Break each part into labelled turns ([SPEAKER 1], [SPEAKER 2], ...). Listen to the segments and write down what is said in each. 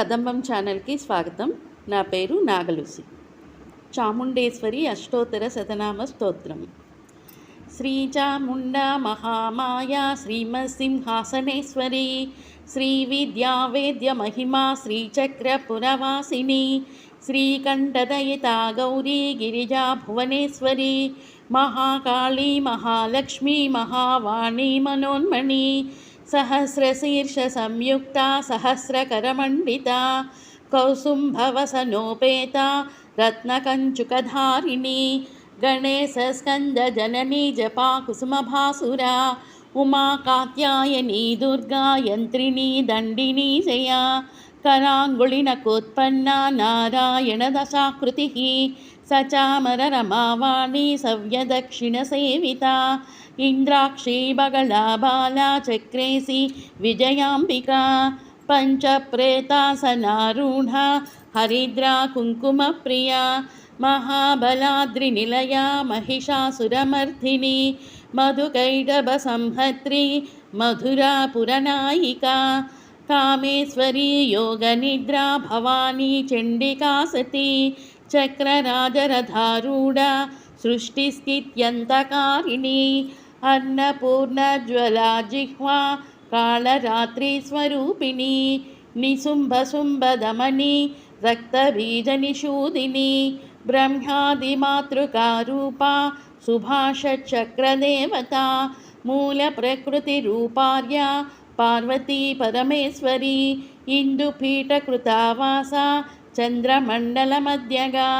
[SPEAKER 1] కదంబం ఛానల్కి స్వాగతం. నా పేరు నాగలుసి. చాముండేశ్వరి అష్టోత్తర శతనామ స్తోత్రం. శ్రీచాముండా మహామాయా శ్రీమసింహాసనేశ్వరి శ్రీ విద్యావేద్య మహిమా శ్రీచక్రపురవాసిని శ్రీకంఠదయితా గౌరీ గిరిజా భువనేశ్వరి మహాకాళీ మహాలక్ష్మి మహావాణి మనోన్మణి సహస్రశీర్ష సంయుక్త సహస్రకరమండిత కౌసుంభవసనోపేత రత్నకంచుకధారిణి గణేశస్కందజననీ జపా కుసుమభాసురా ఉమా కాత్యాయనీ దుర్గా యంత్రిణీ దండినీ జయ कराङ्गुलिनकोत्पन्ना नारायणदशाकृतिः सचामररमावाणी सव्यदक्षिणसेविता इन्द्राक्षी बगला बाला चक्रेसि विजयाम्बिका पञ्चप्रेतासनारूढा हरिद्रा कुङ्कुमप्रिया महाबलाद्रिनिलया महिषासुरमर्थिनी मधुकैटभसंहर्त्री मधुरापुरनायिका కామేశ్వరీ యోగనిద్రా భవానీ చండికా సతీ చక్రరాజరథారూఢ సృష్టిస్థిత్యంతకారిణి అన్నపూర్ణజ్వలా జిహ్వా కాళరాత్రిస్వరూపిణి నిశుంభశుంభదమని రక్తబీజనిషూదిని బ్రహ్మాదిమాతృకారూప సుభాషచక్రదేవత మూలప్రకృతిరూపార్య పార్వతీ పరమేశ్వరి ఇందుపీఠకృతావాస చంద్రమండలమధ్యగా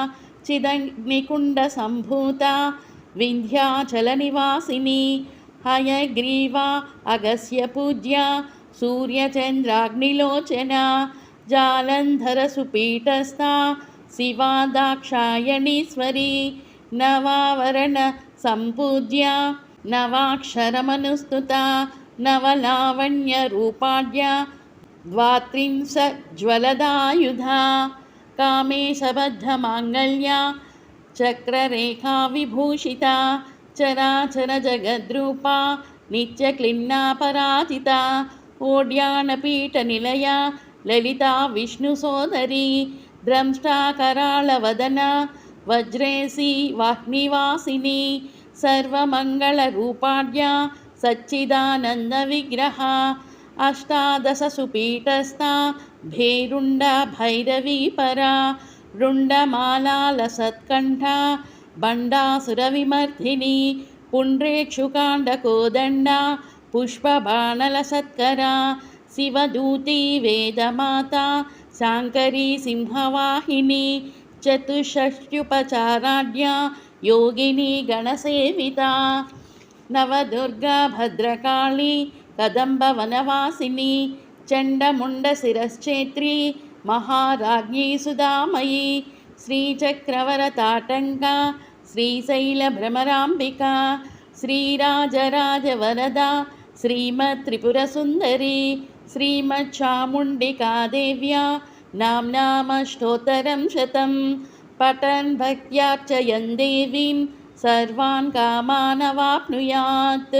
[SPEAKER 1] చిదగ్నికుండ సంభూత వింధ్యాచల నివాసిని హయగ్రీవ అగస్య పూజ్య సూర్యచంద్రాగ్నిలోచన జాలంధర సుపీఠస్థ శివా దాక్షాయణీశ్వరి నవావరణ సంపూజ్య నవాక్షరమనుస్తుత नवलावण्यरूपाढ्या द्वात्रिंशज्वलदायुधा कामेशबद्धमाङ्गल्या चक्ररेखाविभूषिता चराचरजगद्रूपा नित्यक्लिन्नापराजिता ओड्यानपीठनिलया ललिता विष्णुसोदरी द्रंष्टाकराळवदना वज्रेसी वाह्निवासिनी सर्वमङ्गलरूपाढ्या सच्चिदानन्दविग्रह अष्टादशसुपीठस्था भेरुण्डभैरवीपरा रुण्डमालालसत्कण्ठा बण्डासुरविमर्दिनी पुण्ड्रेक्षुकाण्डकोदण्डा पुष्पबाणलसत्करा शिवदूती वेदमाता शाङ्करी सिंहवाहिनी चतुष्षष्ट्युपचाराढ्या योगिनी गणसेविता నవదుర్గా భద్రకాళి కదంబ వనవాసిని చండముండ శిరశ్చేత్రి మహారాజ్ఞీ సుధామయీ శ్రీచక్రవరతాటంక శ్రీశైల భ్రమరాంబిక శ్రీరాజరాజవరద శ్రీమత్ త్రిపురసుందరి శ్రీమత్ చాముండికాదేవ్యా నామ్నామష్టోత్తరం శతం పఠన్ భక్త్యార్చయన్ దేవీం सर्वान् कामानवाप्नुयात्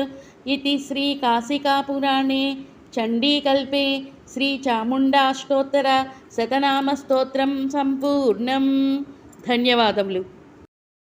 [SPEAKER 1] इति श्रीकाशिकापुराणे चण्डीकल्पे श्रीचामुण्डाष्टोत्तरशतनामस्तोत्रं सम्पूर्णं ధన్యవాదములు